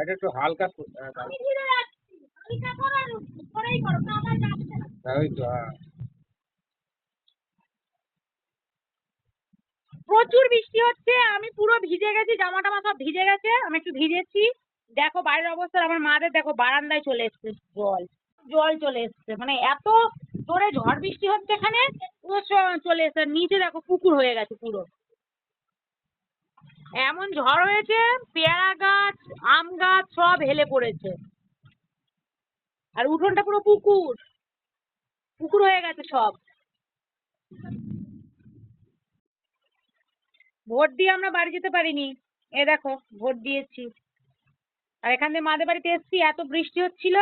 এটা একটু হালকা হ্যাঁ, হ্যাঁ, প্রচুর বৃষ্টি হচ্ছে আমি পুরো ভিজে গেছি জামা টামা সব ভিজে গেছে আমি একটু ভিজেছি। দেখো বাইরের অবস্থা আমার মাদের দেখো বারান্দায় চলে এসছে জল জল চলে এসছে মানে এত জোরে ঝড় বৃষ্টি হচ্ছে এখানে পুরো চলে এসছে। নিচে দেখো পুকুর হয়ে গেছে পুরো। এমন ঝড় হয়েছে, পেয়ারা গাছ, আম গাছ সব হেলে পড়েছে। আর উঠোনটা পুরো পুকুর। পুকুর হয়ে গেছে সব। ভোট দিয়ে আমরা বাড়ি যেতে পারিনি। এ দেখো, ভোট দিয়েছি। আর এখান থেকে মাদের বাড়িতে এসছি, এত বৃষ্টি হচ্ছিল।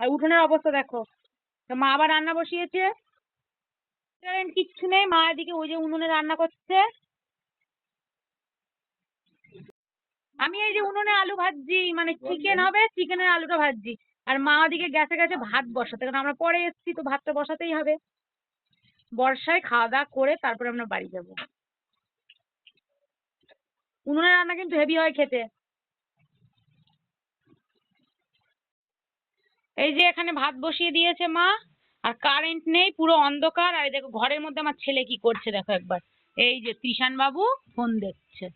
আর উঠোনের অবস্থা দেখো। মা আবার রান্না বসিয়েছে। কিচ্ছু নেই, মা এদিকে ওই যে উনুনে রান্না করছে। আমি এই যে উনুনে আলু ভাজছি মানে চিকেন হবে চিকেনের আলুটা ভাজছি। আর মা ওদিকে গ্যাসে গেছে ভাত বসাতে কারণ আমরা পরে এসছি তো ভাতটা বসাতেই হবে। বর্ষায় খাওয়া দাওয়া করে তারপরে আমরা বাড়ি যাব। উনুনের রান্না কিন্তু হেভি হয় খেতে। এই যে এখানে ভাত বসিয়ে দিয়েছে মা আর কারেন্ট নেই পুরো অন্ধকার। আর এই দেখো ঘরের মধ্যে আমার ছেলে কি করছে দেখো একবার। এই যে কৃষাণ বাবু ফোন দেখছে।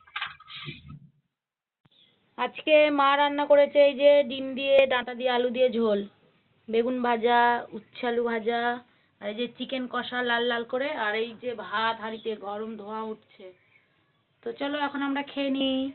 আজকে মা রান্না করেছে এই যে ডিম দিয়ে, ডাঁটা দিয়ে, আলু দিয়ে ঝোল। বেগুন ভাজা উচ্ছে আলু ভাজা, আর এই যে চিকেন কষা লাল লাল করে, আর এই যে ভাত, হাঁড়িতে গরম ধোঁয়া উঠছে। তো চলো এখন আমরা খেয়ে নিই।